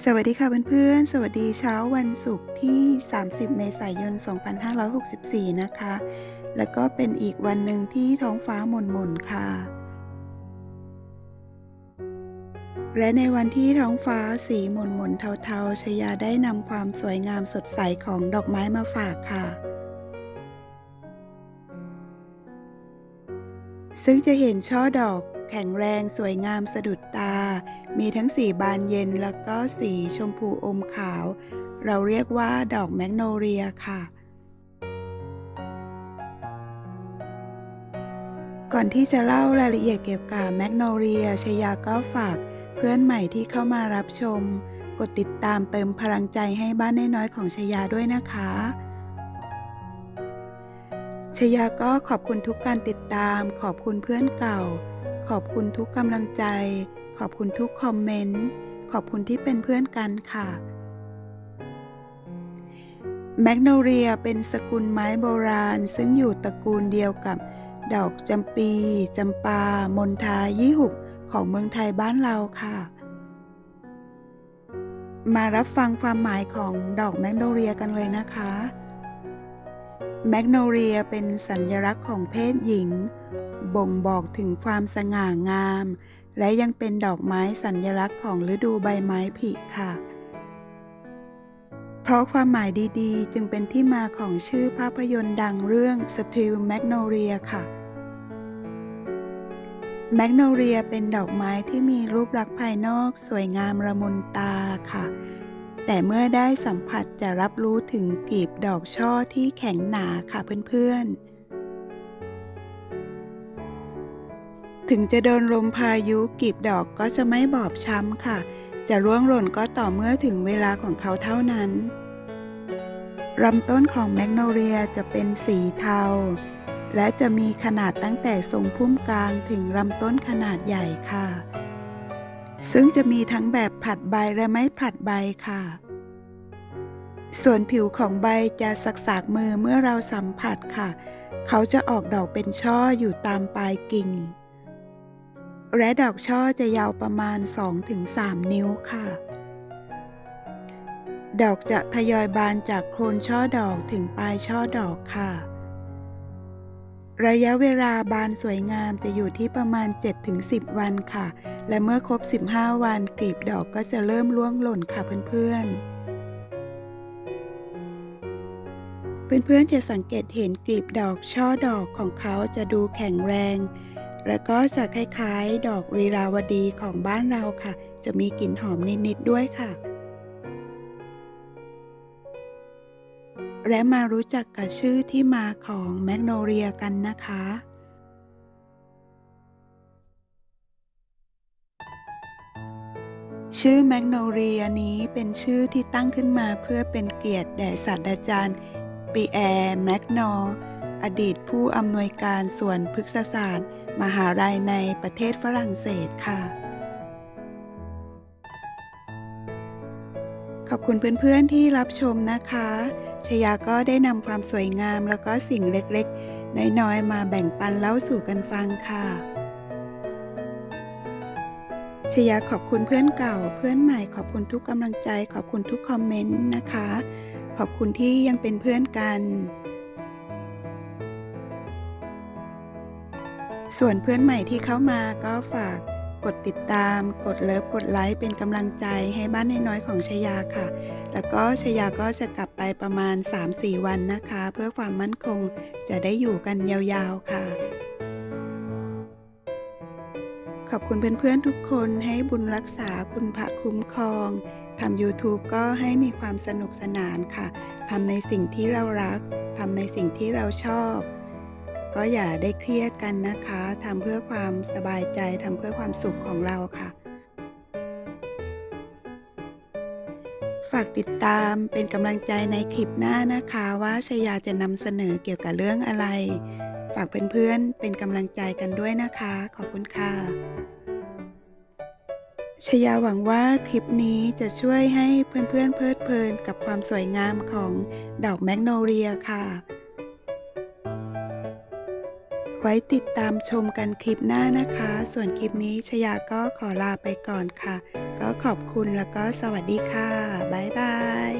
สวัสดีค่ะเพื่อนๆ สวัสดีเช้าวันศุกร์ที่ 30 เมษายน 2564 นะคะ แล้วก็เป็นอีกวันหนึ่งที่ท้องฟ้าหม่นๆ ค่ะ และในวันที่ท้องฟ้าสีหม่นๆ เทาๆ ชยาได้นำความสวยงามสดใสของดอกไม้มาฝากค่ะ ซึ่งจะเห็นช่อดอกแข็งแรงสวยงามสะดุดตา มีทั้งสีบานเย็นแล้วก็สีชมพูอมขาว เราเรียกว่าดอกแมกโนเลียค่ะ ก่อนที่จะเล่ารายละเอียดเกี่ยวกับแมกโนเลียชยาก็ฝากเพื่อนใหม่ที่เข้ามารับชม กดติดตามเติมพลังใจให้บ้านน้อยๆของชยาด้วยนะคะชยาก็ขอบคุณทุกการติดตาม ขอบคุณเพื่อนเก่า ขอบคุณทุกกำลังใจ อบคุณทุกคอมเมนต์ ขอบคุณที่เป็นเพื่อนกันค่ะ แมกโนเลียเป็นสกุลไม้โบราณ ซึ่งอยู่ตระกูลเดียวกับ ดอกจำปีจำปา มนทายี่หุบของเมืองไทยบ้านเราค่ะ มารับฟังความหมายของดอกแมกโนเลียกันเลยนะคะแมกโนเลียเป็นสัญลักษณ์ของเพศหญิง บ่งบอกถึงความสง่างาม และยังเป็นดอกไม้สัญลักษณ์ของฤดูใบไม้ผลิค่ะ เพราะความหมายดีๆ จึงเป็นที่มาของชื่อภาพยนตร์ดังเรื่อง Still Magnolia ค่ะแมกโนเลียเป็นดอกไม้ที่มีรูปลักษณ์ภายนอก สวยงามระมุนตาค่ะ แต่เมื่อได้สัมผัสจะรับรู้ถึงกลีบดอกช่อที่แข็งหนาค่ะเพื่อนๆ ถึงจะโดนลมพายุกีบดอกก็จะไม่บอบช้ำค่ะ จะร่วงหล่นก็ต่อเมื่อถึงเวลาของเขาเท่านั้นลำต้นของแมกโนเลียจะเป็นสีเทา และจะมีขนาดตั้งแต่ทรงพุ่มกลางถึงลำต้นขนาดใหญ่ค่ะ ซึ่งจะมีทั้งแบบผัดใบและไม่ผัดใบค่ะ ส่วนผิวของใบจะสักสากมือเมื่อเราสัมผัสค่ะ เขาจะออกดอกเป็นช่ออยู่ตามปลายกิ่ง และดอกช่อจะยาวประมาณ 2-3 นิ้วค่ะ ดอกจะทยอยบานจากโคนช่อดอกถึงปลายช่อดอกค่ะ ระยะเวลาบานสวยงามจะอยู่ที่ประมาณ 7-10 วันค่ะ และเมื่อครบ 15 วันกลีบดอกก็จะเริ่มร่วงหล่นค่ะเพื่อนๆเพื่อนๆจะสังเกตเห็นกลีบดอกช่อดอกของเขาจะดูแข็งแรง และก็จะคล้ายๆ ดอกรีราวดีของบ้านเราค่ะ จะมีกลิ่นหอมนิดๆด้วยค่ะ และมารู้จักกับชื่อที่มาของแมกโนเลียกันนะคะชื่อแมกโนเลียนี้เป็นชื่อที่ตั้งขึ้นมาเพื่อเป็นเกียรติแด่ศาสตราจารย์ปีแอร์แมกโน อดีตผู้อำนวยการส่วนพฤกษศาสตร์ มหาลัยในประเทศฝรั่งเศสค่ะ ขอบคุณเพื่อนๆที่รับชมนะคะชยาก็ได้นำความสวยงามแล้วก็สิ่งเล็กๆ น้อยๆ มาแบ่งปันเล่าสู่กันฟังค่ะชยาขอบคุณเพื่อนเก่า เพื่อนใหม่ขอบคุณทุกกำลังใจ ขอบคุณทุกคอมเมนต์นะคะ ขอบคุณที่ยังเป็นเพื่อนกัน ส่วนเพื่อนใหม่ที่เข้ามาก็ฝากกดติดตาม กดเลิฟ กดไลค์เป็นกำลังใจให้บ้านน้อยๆของชยาค่ะ แล้วก็ชยาก็จะกลับไปประมาณ 3-4 วันนะคะ เพื่อความมั่นคงจะได้อยู่กันยาวๆค่ะ ขอบคุณเพื่อนๆทุกคนให้บุญรักษาคุณพระคุ้มครองทำ YouTube ก็ให้มีความสนุกสนานค่ะทำในสิ่งที่เรารักทำในสิ่งที่เราชอบ ก็อย่าได้เครียดกันนะคะทำเพื่อความสบายใจทำเพื่อความสุขของเราค่ะ ฝากติดตามเป็นกำลังใจในคลิปหน้านะคะว่าชยาจะนำเสนอเกี่ยวกับเรื่องอะไร ฝากเพื่อนๆเป็นกำลังใจกันด้วยนะคะ ขอบคุณค่ะชยาหวังว่าคลิปนี้จะช่วยให้เพื่อนๆเพลิดเพลินกับความสวยงามของดอกแมกโนเลียค่ะ ไว้ติดตามชมกันคลิปหน้านะคะ ส่วนคลิปนี้ชยาก็ขอลาไปก่อนค่ะ ก็ขอบคุณแล้วก็สวัสดีค่ะ บ๊ายบาย